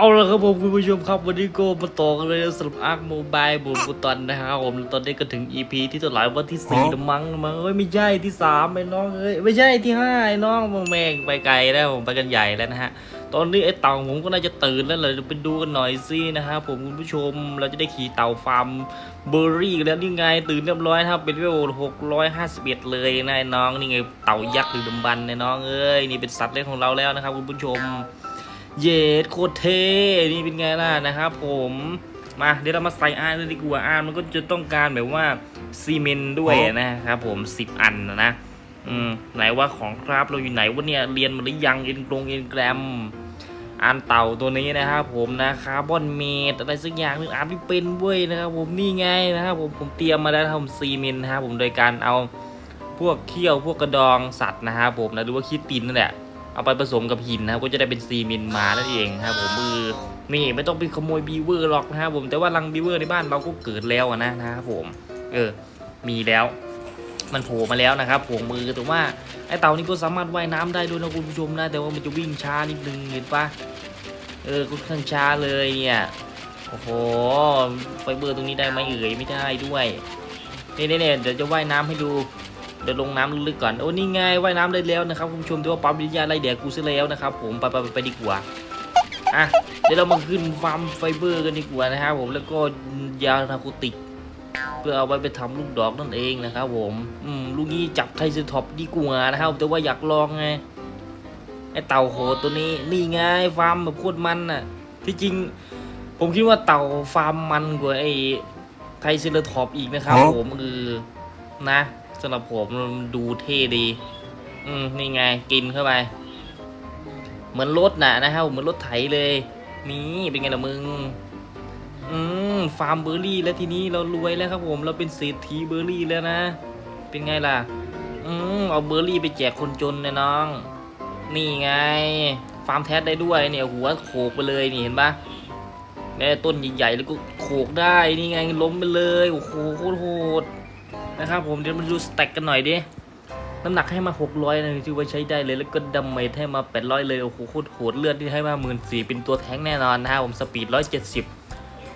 เอาละครับผมคุณผู้ชมครับวันนี้ก็มาต่อกันเลยสำหรับอาร์คโมบายบุญบุตอนนะครับผมตอนนี้ก็ถึง EP ที่เท่าไหร่วันที่สี่แล้วมั้งมั้งเอ้ยไม่ใช่ที่สามไอ้น้องเอ้ยไม่ใช่ที่ห้าไอ้น้องมึงแม่งไปไกลแล้วผมไปกันใหญ่แล้วนะฮะตอนนี้ไอ้เต่าผมก็น่าจะตื่นแล้วเราจะไปดูกันหน่อยสินะครับผมคุณผู้ชมเราจะได้ขี่เต่าฟาร์มเบอร์รี่กันแล้วนี่ไงตื่นเรียบร้อยนะครับเป็นเวลหกร้อยห้าสิบเอ็ดเลยนะไอ้น้องนี่ไงเต่ายักษ์ดึกดำบรรพ์ไอ้น้องเอ้ยนี่เป็นสัตว์เล็กของเราแล้วนะครับคุณผู้ชม เยดโคตรเท่นี่เป็นไงล่ะนะครับผมมาเดี๋ยวเรามาใส่อาร์เลยดีกว่าอาร์มันก็จะต้องการแบบว่าซีเมนต์ด้วยนะครับผมสิบอันนะนะอืมไหนว่าของครับเราอยู่ไหนวะเนี่ยเรียนมาหรือยังเอ็นกรงเอ็นแกรมอ่านเต่าตัวนี้นะครับผมนะคาร์บอนเมดอะไรสักอย่างนึงอ่านไม่เป็นเว้ยนะครับผมนี่ไงนะครับผมผมเตรียมมาแล้วนะครับผมซีเมนต์นะครับผมโดยการเอาพวกเขี้ยวพวกกระดองสัตว์นะครับผมนะหรือว่าคิดตินนั่นแหละ เอาไปผสมกับหินนะครับก็จะได้เป็นซีเมนต์มานั่นเองครับผมมือนี่ไม่ต้องไปขโมยบีเวอร์หรอกนะครับผมแต่ว่ารังบีเวอร์ในบ้านเราก็เกิดแล้วอะนะนะครับผม เออ มีแล้วมันโผล่มาแล้วนะครับผมมือแต่ว่าไอเต่านี่ก็สามารถว่ายน้ำได้ด้วยนะคุณผู้ชมนะแต่ว่ามันจะวิ่งช้านิดนึงเห็นปะเออค่อนข้างช้าเลยเนี่ยโอ้โหไฟเบอร์ตรงนี้ได้ไหมเอ่ยไม่ได้ด้วยนี่นี่เนี่ยเดี๋ยวจะว่ายน้ำให้ดู เดี๋ยวลงน้ำลึกก่อนโอ้นี่ไงว่ายน้ำได้แล้วนะครับคุณผู้ชมแต่ว่าปั๊มวิทยาไล่แดกกูซะแล้วนะครับผมไปไปไปดีกว่าอะเดี๋ยวเรามาขึ้นฟาร์มไฟเบอร์กันดีกว่านะครับผมแล้วก็ยานาโคติกเพื่อเอาไว้ไปทำลูกดอกนั่นเองนะครับผมอืมลูกนี้จับไทเซอร์ท็อปดีกว่านะครับแต่ว่าอยากลองไงไอเต่าโหดตัวนี้นี่ไงฟาร์มแบบโคตรมันน่ะที่จริง ผมคิดว่าเต่าฟาร์มมันกว่าไอไทเซอร์ท็อปอีกนะครับผมเออนะ สำหรับผมมันดูเท่ดี อืมนี่ไงกินเข้าไป เหมือนรถน่ะนะครับเหมือนรถไถเลย นี่เป็นไงล่ะมึง อืมฟาร์มเบอร์รี่แล้วทีนี้เรารวยแล้วครับผม เราเป็นเศรษฐีเบอร์รี่แล้วนะ เป็นไงล่ะ อืมเอาเบอร์รี่ไปแจกคนจนนะน้อง นี่ไง ฟาร์มแท้ได้ด้วยเนี่ยหัวโขกไปเลยนี่เห็นปะแม่ต้นใหญ่ๆแล้วก็โขกได้ นี่ไงล้มไปเลย โอ้โหโคตรโหด นะครับผมเดี๋ยวมาดูสแต็กกันหน่อยดิ น้ำหนักให้มา 600นะถือว่าใช้ได้เลย แล้วก็ดัมเมจให้มา 800 เลย โอ้โหโคตรโหดเลือดที่ให้มา 14,000เป็นตัวแท้งแน่นอนนะครับผมสปีด 170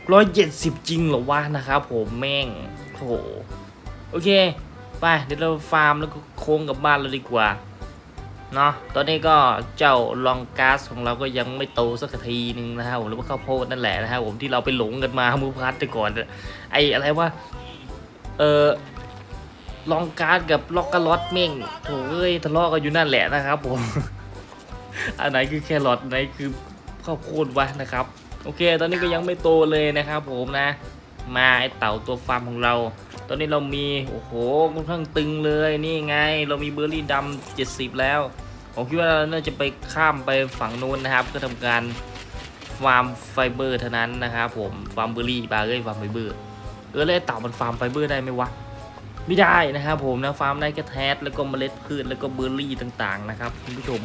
170 จริงเหรอวะนะครับผมแม่งโอ้โหโอเค ไปเดี๋ยวเราฟาร์มแล้วก็โค้งกลับบ้านเราดีกว่าเนาะตอนนี้ก็เจ้าลองก๊าซของเราก็ยังไม่โตสักทีนึงนะครับผมหรือว่าข้าวโพดนั่นแหละนะครับผมที่เราไปหลงกันมามือพัดแต่ก่อนไออะไรว่าเออ ลองการ์ดกับล็อกกะล็อตเม่งโถ่เอ้ยทะเลาะกันอยู่นั่นแหละนะครับผม อันไหนคือแครอทอันไหนคือข้าวโพดวะนะครับ โอเค ตอนนี้ก็ยังไม่โตเลยนะครับ ผมนะ มาไอเต่าตัวฟาร์มของเรา ตอนนี้เรามีโอ้โหค่อนข้างตึงเลยนี่ไง เรามีเบอร์รี่ดำ70แล้วผมคิดว่าเราน่าจะไปข้ามไปฝั่งนู้นนะครับก็ทำการฟาร์มไฟเบอร์เท่านั้นนะครับผมฟาร์มเบอร์รี่บาร์เอ้ยฟาร์มไฟเบอร์เออแล้วไอเต่ามันฟาร์มไฟเบอร์ได้ไหมวะ ไม่ได้นะครับผมนะฟาร์มได้แค่แทสแล้วก็เมล็ดพืชแล้วก็เบอร์รี่ต่างๆนะครับคุณผู้ชม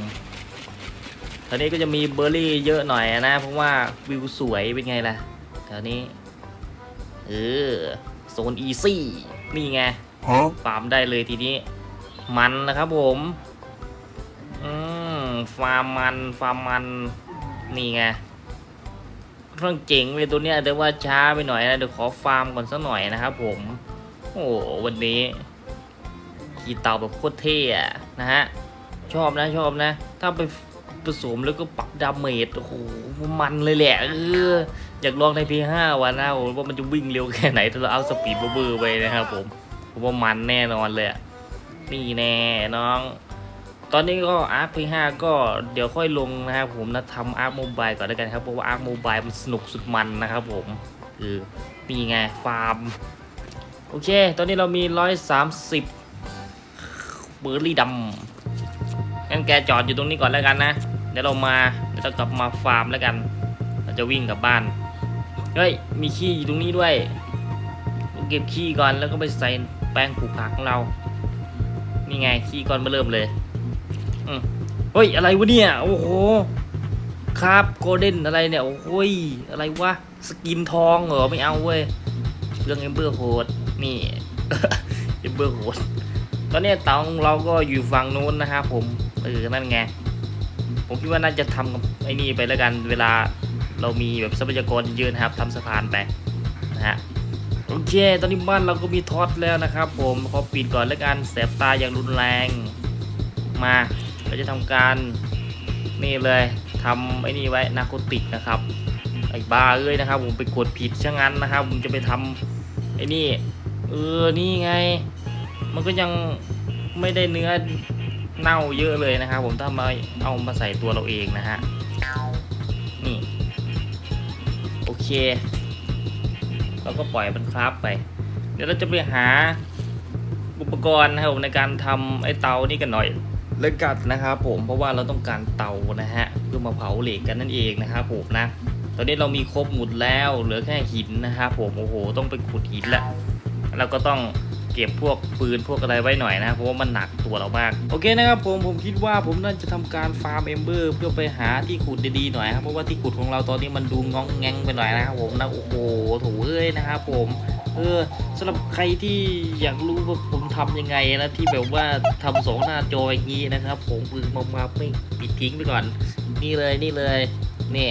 แถวนี้ก็จะมีเบอร์รี่เยอะหน่อยนะเพราะว่าวิวสวยเป็นไงล่ะแถวนี้เออโซนอีซี่นี่ไง Huh? ฟาร์มได้เลยทีนี้ มันนะครับผม อืมฟาร์มมันฟาร์มมันนี่ไงค่อนข้างเจ๋งเลยตัวเนี้ยแต่ว่าช้าไปหน่อยนะเดี๋ยวขอฟาร์มก่อนสักหน่อยนะครับผม โอ้วันนี้ขี่เต่าแบบโคตรเท่อะนะฮะ ชอบนะชอบนะ ถ้าไปผสมแล้วก็ปรับดาเมจโอ้โหมันเลยแหละเอออยากลองใน P5 วันนะผมว่ามันจะวิ่งเร็วแค่ไหนถ้าเราเอาสปีดเบอร์ไปนะครับผม ผมว่ามันแน่นอนเลยนี่แน่น้อง ตอนนี้ก็อาร์ค P5 ก็เดี๋ยวค่อยลงนะครับผมนะทำอาร์คโมบายก่อนแล้วกันครับเพราะว่าอาร์คโมบายมันสนุกสุดมันนะครับผมคือนี่ไงฟาร์ม โอเค ตอนนี้เรามี130เบอร์รี่ดำงั้นแกจอดอยู่ตรงนี้ก่อนแล้วกันนะ เดี๋ยวเรามา เดี๋ยวเรากลับมาฟาร์มแล้วกัน เราจะวิ่งกลับบ้าน เฮ้ย มีขี้อยู่ตรงนี้ด้วย เก็บขี้ก่อนแล้วก็ไปใส่แป้งปลูกผักของเรา นี่ไงขี้ก่อนมาเริ่มเลยเฮ้ย อะไรวะเนี่ย โอ้โห ครับโกลเด้นอะไรเนี่ย โอ้ย อะไรวะ สกินทองเหรอ ไม่เอาเว้ยเรื่องเอมเบอร์โหด นี่เอเบอร์โหดตอนนี้เตาของเราก็อยู่ฝั่งนู้นนะครับผมเออนั่นไง ผมคิดว่าน่าจะทำกับไอ้นี่ไปแล้วกันเวลาเรามีแบบทรัพยากรเยอะนะครับทำสะพานไปนะฮะโอเค ตอนนี้บ้านเราก็มีท็อตแล้วนะครับ ผมขอปิดก่อนแล้วกันแสบตาอย่างรุนแรง มาเราจะทำการนี่เลยทำไอ้นี่ไว้นาโคติกนะครับไอ้บ้าเอ้ยนะครับ ผมไปกดผิดช่างงั้นนะครับ ผมจะไปทำไอ้นี่ เออ นี่ไง มันก็ยังไม่ได้เนื้อเน่าเยอะเลยนะครับ ผมถ้ามาเอามาใส่ตัวเราเองนะฮะ นี่ โอเค เราก็ปล่อยมันคราฟไป เดี๋ยวเราจะไปหาอุปกรณ์นะครับผมในการทำไอ้เตานี่กันหน่อยเลิกกัดนะครับผมเพราะว่าเราต้องการเตานะฮะเพื่อมาเผาเหล็กกันนั่นเองนะครับผมนะ ตอนนี้เรามีครบหมดแล้วเหลือแค่หินนะครับผมโอ้โห ต้องไปขุดหินละ เราก็ต้องเก็บพวกปืนพวกอะไรไว้หน่อยนะเพราะว่ามันหนักตัวเรามาก โอเคนะครับผมผมคิดว่าผมน่าจะทำการฟาร์มเอมเบอร์เพื่อไปหาที่ขุดดีๆหน่อยครับเพราะว่าที่ขุดของเราตอนนี้มันดูงองแงงไปหน่อยนะครับผมนะโอ้โหถูเอ้ยนะครับผมเออสำหรับใครที่อยากรู้ว่าผมทำยังไงนะที่แบบว่าทำสองหน้าจออย่างนี้นะครับ ผมคือมามาไม่ปิดทิ้งไปก่อน นี่เลยนี่เลยนี่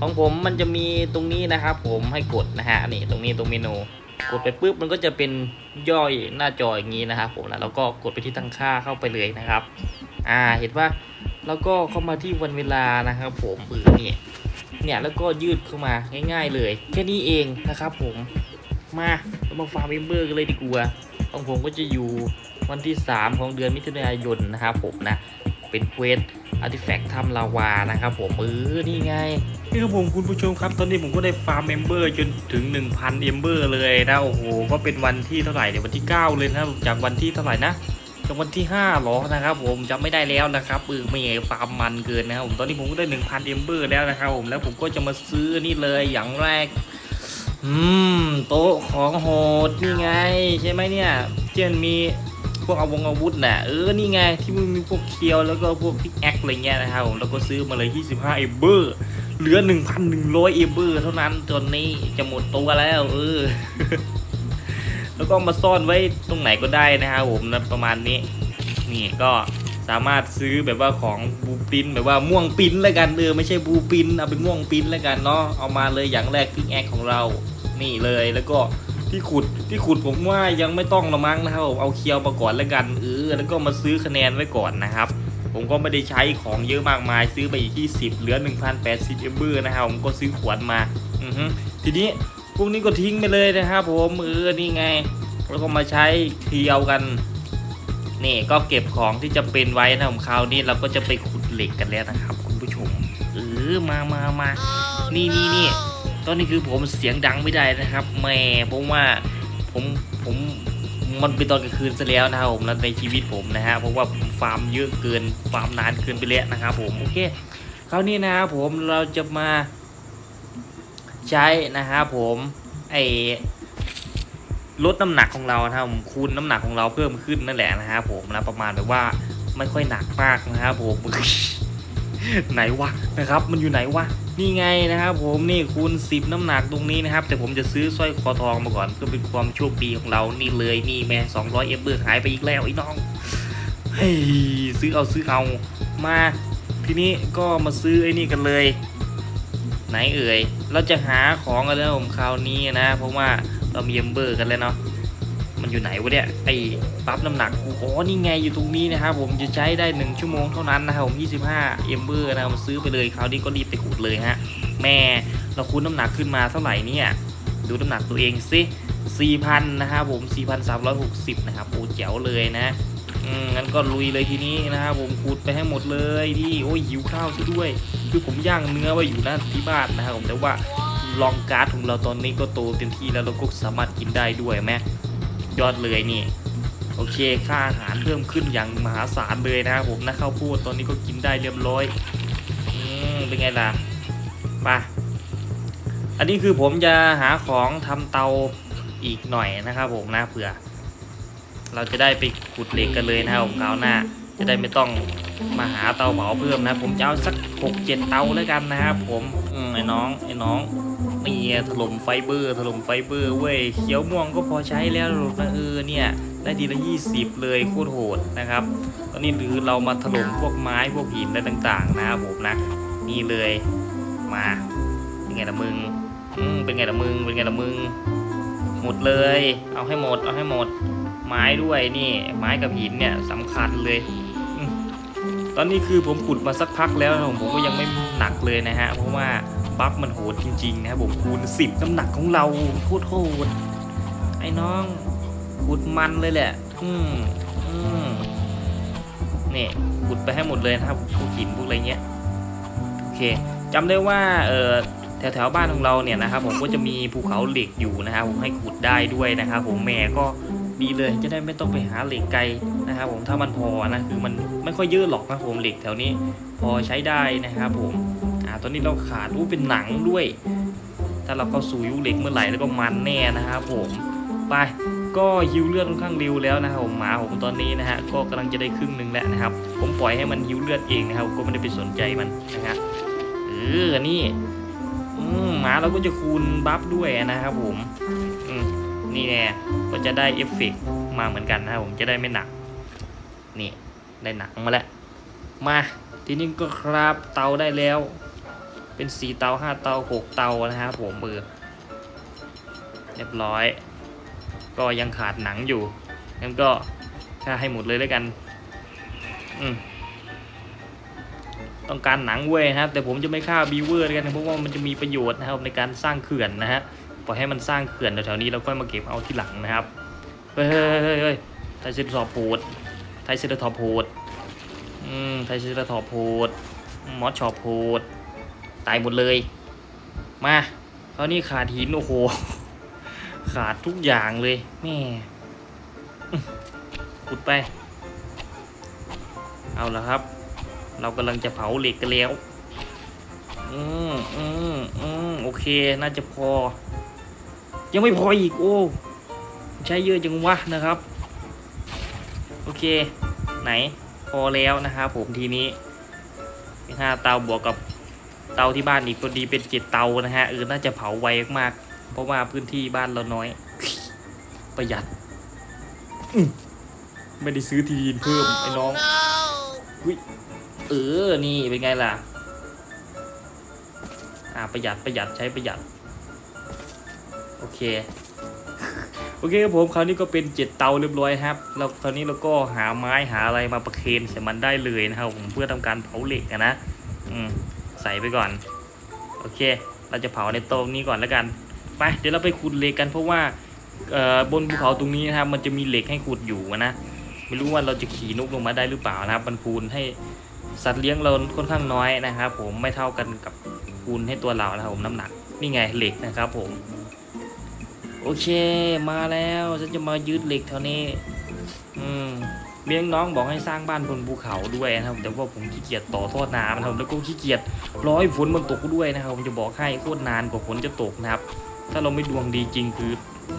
ของผมมันจะมีตรงนี้นะครับ ผมให้กดนะฮะนี่ตรงนี้ตรงเมนู กดไปปุ๊บมันก็จะเป็นย่อยหน้าจออย่างนี้นะครับผมนะแล้วก็กดไปที่ตั้งค่าเข้าไปเลยนะครับ อ่าเห็นว่าแล้วก็เข้ามาที่วันเวลานะครับผมเออเนี่ยเนี่ยแล้วก็ยืดเข้ามาง่าย ๆ เลยแค่นี้เองนะครับผมมาเรามาฟาร์มเอมเบอร์กันเลยดีกว่าของผมก็จะอยู่วันที่ 3 ของเดือนมิถุนายนนะครับผมนะเป็นเควสอาร์ติแฟกต์ทำลาวานะครับผมเออนี่ไง นี่ครับผมคุณผู้ชมครับ ตอนนี้ผมก็ได้ฟาร์มเอมเบอร์จนถึง 1,000เอมเบอร์เลยนะโอ้โหก็เป็นวันที่เท่าไหร่เนี่ยวันที่ 9 เลยนะจากวันที่เท่าไหร่นะจากวันที่5หรอนะครับ ผมจำไม่ได้แล้วนะครับเออไม่ไงฟาร์มมันเกินนะครับผมตอนนี้ผมก็ได้ 1,000เอมเบอร์แล้วนะครับผมแล้วผมก็จะมาซื้อนี่เลยอย่างแรกอืมโต๊ะของโหดนี่ไง ใช่ไหมเนี่ยเจนมีพวกอาวงอาวุธน่ะเออนี่ไงที่มันมีพวกเคียวแล้วก็พวกพิกแอคอะไรเงี้ยนะครับผมแล้วก็ซื้อมาเลย25เอเบอร์ เหลือ 1,100 เอเบอร์เท่านั้นตอนนี้จะหมดตัวแล้วเออ แล้วก็มาซ่อนไว้ตรงไหนก็ได้นะครับผมนะประมาณนี้ นี่ก็สามารถซื้อแบบว่าของบูปินแบบว่าม่วงปินแล้วกันเออไม่ใช่บูปินเอาเป็นม่วงปินแล้วกันเนาะเอามาเลยอย่างแรกพิกแอคของเรา นี่เลยแล้วก็ที่ขุดที่ขุดผมว่ายังไม่ต้องละมั้งนะครับผมเอาเคียวมาก่อนแล้วกันเออแล้วก็มาซื้อคะแนนไว้ก่อนนะครับ ผมก็ไม่ได้ใช้ของเยอะมากมาย ซื้อไปอีกที่10เหลือ 1,080เอมเบอร์นะครับผมก็ซื้อขวดมาอือฮึทีนี้พวกนี้ก็ทิ้งไปเลยนะครับผมเออนี่ไง แล้วก็มาใช้เคียวกันนี่ก็เก็บของที่จะเป็นไว้นะผมคราวนี้เราก็จะไปขุดเหล็กกันแล้วนะครับ คุณผู้ชมเออมามามา นี่นี่นี่ตอนนี้คือผมเสียงดังไม่ได้นะครับแม่เพราะว่าผมผม มันเป็นตอนกลางคืนซะแล้วนะครับผมแล้วในชีวิตผมนะฮะเพราะว่าฟาร์มเยอะเกินฟาร์มนานเกินไปแล้วนะครับผมโอเคคราวนี้นะครับผมเราจะมาใช้นะครับผมไอลดน้ำหนักของเรานะครับผมคูณน้ำหนักของเราเพิ่มขึ้นนั่นแหละนะครับผมนะประมาณแบบว่าไม่ค่อยหนักมากนะครับผมไหนวะนะครับ มันอยู่ไหนวะ นี่ไงนะครับ ผมนี่คูณ10 น้ำหนักตรงนี้นะครับ แต่ผมจะซื้อสร้อยคอทองมาก่อนเพื่อเป็นความโชคดีของเรานี่เลยนี่แม่200เอฟเบอร์หายไปอีกแล้วไอ้น้องเฮ้ยซื้อเอาซื้อเอามาทีนี้ก็มาซื้อไอ้นี่กันเลย ไหนเอ่ยเราจะหาของกันแล้วผมคราวนี้นะ เพราะว่าเรามีเอมเบอร์กันแล้วเนาะ อยู่ไหนวะเนี่ยไอ้ปั๊บน้ำหนักกูอ๋อนี่ไงอยู่ตรงนี้นะครับผมจะใช้ได้ 1 ชั่วโมงเท่านั้นนะครับผม25 เอมเบอร์นะครับซื้อไปเลยคราวนี้ก็รีบไปขูดเลยฮะแม่เราคูณน้ำหนักขึ้นมาเท่าไหร่เนี่ยดูน้ำหนักตัวเองสิ4,000นะครับผม 4,360 นะครับโอ้เจ๋วเลยนะอืมงั้นก็ลุยเลยทีนี้นะครับผมขูดไปให้หมดเลยดิโอ้ยหิวข้าวซะด้วย คือผมย่างเนื้อไว้อยู่นั่นที่บ้านนะครับผมแต่ว่าลองการ์ดของเราตอนนี้ก็โตเต็มที่แล้วเราก็สามารถกินได้ด้วยแม่ ยอดเลยนี่ โอเคค่าอาหารเพิ่มขึ้นอย่างมหาศาลเลยนะครับผมนะข้าวโพดตอนนี้ก็กินได้เรียบร้อยอืมเป็นไงล่ะไปอันนี้คือผมจะหาของทำเตาอีกหน่อยนะครับผมนะเผื่อ เราจะได้ไปขุดเหล็กกันเลยนะครับผมคราวหน้า จะได้ไม่ต้องมาหาเตาเผาเพิ่มนะ ผมจะเอาสักหกเจ็ดเตาแล้วกันนะครับผมอืมไอ้น้องไอ้น้อง เนี่ถล่มไฟเบอร์ถล่มไฟเบอร์เว้ยเขียวม่วงก็พอใช้แล้วรอกนะเออเนี่ยได้ทีละยี่สิบเลยโคตรโหดนะครับ ตอนนี้หรือเรามาถล่มพวกไม้พวกหินอะไรต่างๆ นะครับผมนะนี่เลยมาเป็นไงล่ะมึงอืมเป็นไงล่ะมึงเป็นไงล่ะมึงหมดเลย เอาให้หมดเอาให้หมดไม้ด้วยนี่ไม้กับหินเนี่ยสำคัญเลยตอนนี้คือผมขุดมาสักพักแล้วผมก็ยังไม่หนักเลยนะฮะเพราะว่า บัฟมันโหดจริงๆนะครับผมคูณ 10 น้ำหนักของเราโคตรโหดไอ้น้องขุดมันเลยแหละ อืมอืมนี่ขุดไปให้หมดเลยนะครับพวกหินพวกอะไรเงี้ย โอเคจำได้ว่า เออแถวแถวๆบ้านของเราเนี่ยนะครับผมก็จะมีภูเขาเหล็กอยู่นะครับผมให้ขุดได้ด้วยนะครับผมแม่ก็ดีเลยจะได้ไม่ต้องไปหาเหล็กไกลนะครับผมถ้ามันพอนะคือมันไม่ค่อยเยอะหรอกนะผมเหล็กแถวนี้ พอใช้ได้นะครับผม อ่าตอนนี้เราขาดอู้เป็นหนังด้วย ถ้าเราเข้าสู่ยุคเหล็กเมื่อไหร่แล้วก็มันแน่นะครับผมไปก็ฮิวเลือดค่อนข้างเร็วแล้วนะครับผมหมาผมตอนนี้นะฮะก็กำลังจะได้ครึ่งหนึ่งแล้วนะครับ ผมปล่อยให้มันฮิวเลือดเองนะครับ ก็ไม่ได้ไปสนใจมันนะครับเออนี่หมาเราก็จะคูณบัฟด้วยนะครับผมนี่แน่ก็จะได้เอฟเฟกต์มาเหมือนกันนะครับผมจะได้ไม่หนัก นี่ได้หนังมาแล้วมาทีนี้ก็ครับเตาได้แล้ว เป็นสีเตาห้าเตาหกเตานะครับผมเบอร์เรียบร้อย ก็ยังขาดหนังอยู่งั้นก็ฆ่าให้หมดเลยแล้วกันอืมต้องการหนังเว้ยนะครับแต่ผมจะไม่ฆ่าบีเวอร์แล้วกันะเพราะว่ามันจะมีประโยชน์นะครับในการสร้างเขื่อนนะฮะปล่อยให้มันสร้างเขื่อนแถวๆนี้แล้วค่อยมาเก็บเอาที่หลังนะครับเฮ้ยเฮ้ยเฮ้ยไทยเซนทอร์โพดไทยเซนทอร์โพดอืมไทยเซนทอร์โพดมอสชอโพดายหมดเลย มาคราวนี้ขาดหิน โอ้โห ขาดทุกอย่างเลย แม่ขุดไป เอาละครับ เรากำลังจะเผาเหล็กกันแล้ว อืมอืมอืมโอเค น่าจะพอ ยังไม่พออีก โอ้ ใช้เยอะจังวะนะครับ โอเค ไหน พอแล้วนะครับผมทีนี้ห้าเตาบวกกับ เตาที่บ้านอีกพอดีเป็นเจ็ดเตานะฮะเออน่าจะเผาไวมากๆเพราะว่าพื้นที่บ้านเราน้อย ประหยัดอื้อไม่ได้ซื้อที่ดินเพิ่มไอ้น้องอุ๊ยเออนี่เป็นไงล่ะอ่าประหยัดประหยัดใช้ประหยัด โอเคโอเคครับผมคราวนี้ก็เป็นเจ็ดเตาเรียบร้อยครับแล้วคราวนี้เราก็หาไม้หาอะไรมาประเคนใส่มันได้เลยนะครับผมเพื่อทำการเผาเหล็กอะนะ อืม ใส่ไปก่อน โอเค เราจะเผาในโต๊ะนี้ก่อนแล้วกัน ไป เดี๋ยวเราไปขุดเหล็กกันเพราะว่าบนภูเขาตรงนี้นะครับ มันจะมีเหล็กให้ขุดอยู่นะ ไม่รู้ว่าเราจะขี่นกลงมาได้หรือเปล่านะครับมันคูณให้สัตว์เลี้ยงเราค่อนข้างน้อยนะครับ ผมไม่เท่ากันกับคูณให้ตัวเรานะครับผมน้ำหนักนี่ไงเหล็กนะครับผมโอเคมาแล้วฉันจะมายึดเหล็กเท่านี้ อืม เลี้ยงน้องบอกให้สร้างบ้านบนภูเขาด้วยนะครับแต่ว่าผมขี้เกียจต่อทอน้ำนะครับแล้วก็ขี้เกียจร้อยฝนมันตกด้วยนะครับผมจะบอกให้โคตรนานกว่าฝนจะตกนะครับถ้าเราไม่ดวงดีจริงคือ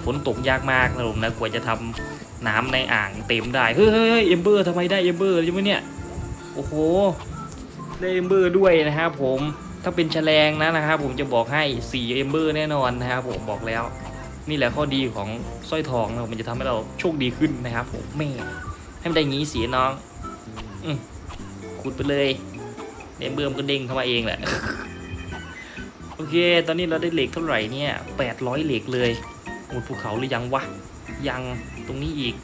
ฝนตกยากมากนะผมนะกว่าจะทำน้ำในอ่างเต็มได้เฮ้ยเฮ้ยเอมเบอร์ทำไมได้เอมเบอร์ใช่ไหมเนี่ยโอ้โหได้เอมเบอร์ด้วยนะครับผมถ้าเป็นแฉลงนะนะครับผมจะบอกให้4เอมเบอร์แน่นอนนะครับผมบอกแล้ว นี่แหละข้อดีของสร้อยทองนะมันจะทำให้เราโชคดีขึ้นนะครับผมแม่ ให้มันได้งี้สีน้องอืขุดไปเลยเอมเบอร์มันก็เด้งเข้ามาเองแหละ โอเค ตอนนี้เราได้เหล็กเท่าไหร่เนี่ย800เหล็กเลยหมดภูเขาหรือยังวะ ยังตรงนี้อีก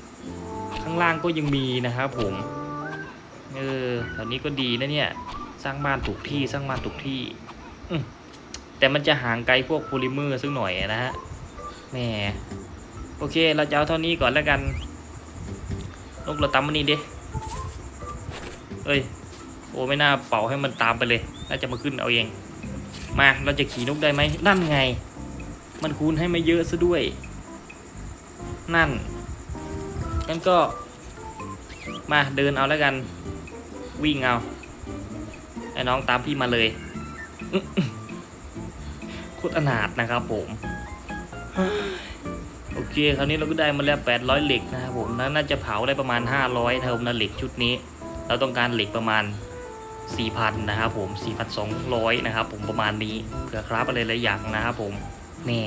ข้างล่างก็ยังมีนะครับผม เออแถวนี้ก็ดีนะเนี่ย สร้างบ้านถูกที่สร้างบ้านถูกที่ อืแต่มันจะห่างไกลพวกโพลิเมอร์สักหน่อยนะฮะ แหม โอเค เราจะเอาเท่านี้ก่อนแล้วกัน นกเราตามมันนี่เดิเอ้ย โอ้ไม่น่าเป่าให้มันตามไปเลย น่าจะมาขึ้นเอาเอง มาเราจะขี่นกได้ไหมนั่นไง มันคูณให้ไม่เยอะซะด้วย นั่นงั้นก็ มาเดินเอาแล้วกัน วิ่งเอา ไอ้น้องตามพี่มาเลยโคตรอนาถนะครับผม โอเค คราวนี้เราก็ได้มาแล้ว 800 เหล็กนะครับผมนั้นน่าจะเผาได้ประมาณ 500นะครับผมนะเหล็กชุดนี้ เราต้องการเหล็กประมาณ 4,000 นะครับผม 4,200 นะครับผมประมาณนี้เผื่อครับอะไรหลายอย่างนะครับผมแหน่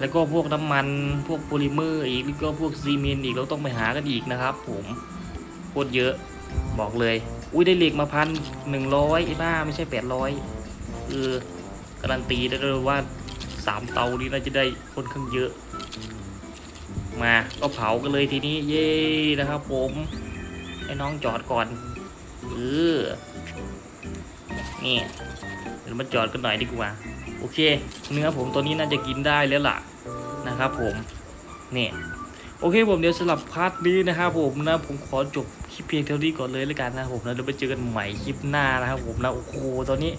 แล้วก็พวกน้ำมันพวกโพลิเมอร์อีกแล้วก็พวกซีเมนต์อีกเราต้องไปหากันอีกนะครับ ผมโคตรเยอะบอกเลย อุ้ยได้เหล็กมาพันหนึ่งร้อยไอ้บ้าไม่ใช่แปดร้อยเออการันตีได้เลยว่าสามเตานี้น่าจะได้ค่อนข้างเยอะ มาก็เผากันเลยทีนี้เย้นะครับ ผมให้น้องจอดก่อนเออนี่เดี๋ยวมาจอดกันหน่อยดีกว่า โอเค เนื้อผมตัวนี้น่าจะกินได้แล้วล่ะนะครับ ผมนี่โอเคผมเดี๋ยวสลับพาร์ทนี้นะครับผมนะผมขอจบคลิปเพียงเท่านี้ก่อนเลยแล้วกันนะครับผมนะเดี๋ยวไปเจอกันใหม่คลิปหน้านะครับผมนะโอ้โหตอนนี้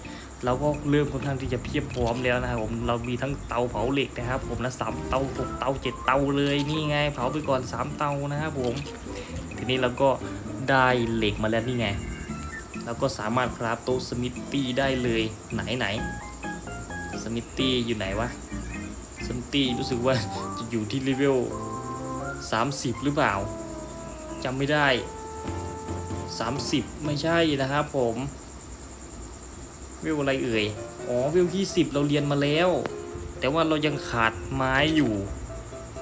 เราก็เริ่มค่อนข้างที่จะเพียบพร้อมแล้วนะครับผมเรามีทั้งเตาเผาเหล็กนะครับ ผมนะสามเตาหกเตาเจ็ดเตาเลยนี่ไง เผาไปก่อนสามเตานะครับผม ทีนี้เราก็ได้เหล็กมาแล้วนี่ไงเราก็สามารถคราฟโต๊ะสมิธตี้ได้เลยไหนไหนสมิธตี้อยู่ไหนวะสมิธตี้รู้สึกว่าจะอยู่ที่เลเวล30 หรือเปล่าจำไม่ได้ 30 ไม่ใช่นะครับผม วิวอะไรเอ่ย อ๋อวิวที่สิบเราเรียนมาแล้ว แต่ว่าเรายังขาดไม้อยู่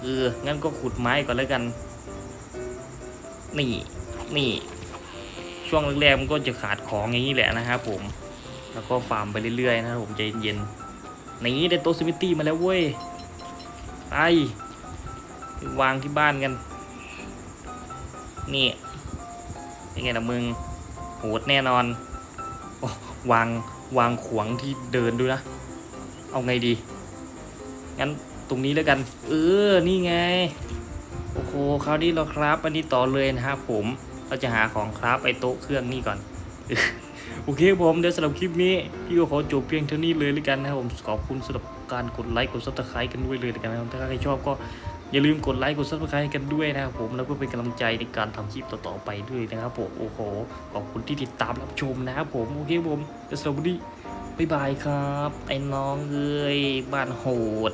เออ งั้นก็ขุดไม้ก่อนแล้วกัน นี่ นี่ ช่วงแรกๆมันก็จะขาดของอย่างนี้แหละนะครับผม แล้วก็ฟาร์มไปเรื่อยๆนะครับผมใจเย็นๆนี่ได้โตสมิตี้มาแล้วเว้ย ไป วางที่บ้านกัน นี่เป็นไงล่ะมึงโหดแน่นอนอวาง วางขวางที่เดินด้วยนะ เอาไงดี งั้นตรงนี้แล้วกัน เออ นี่ไง โอ้โห คราวนี้เราครับ อันนี้ต่อเลยนะครับผม เราจะหาของครับไอโต๊ะเครื่องนี่ก่อน โอเคผม เดี๋ยวสำหรับคลิปนี้ พี่ก็ขอจบเพียงเท่านี้เลยแล้วกันนะครับผม ขอบคุณสำหรับการกดไลค์ กดซับสไครต์กันด้วยเลยแล้วกันนะครับ ถ้าใครชอบก็ อย่าลืมกดไลค์กดซับสไครต์กันด้วยนะครับผมแล้วก็เป็นกำลังใจในการทำคลิปต่อๆไปด้วยนะครับผมโอ้โหขอบคุณที่ติดตามรับชมนะครับผมโอเคผมสวัสดีบ๊ายบายครับไอ้น้องเอ้ยบ้านโหด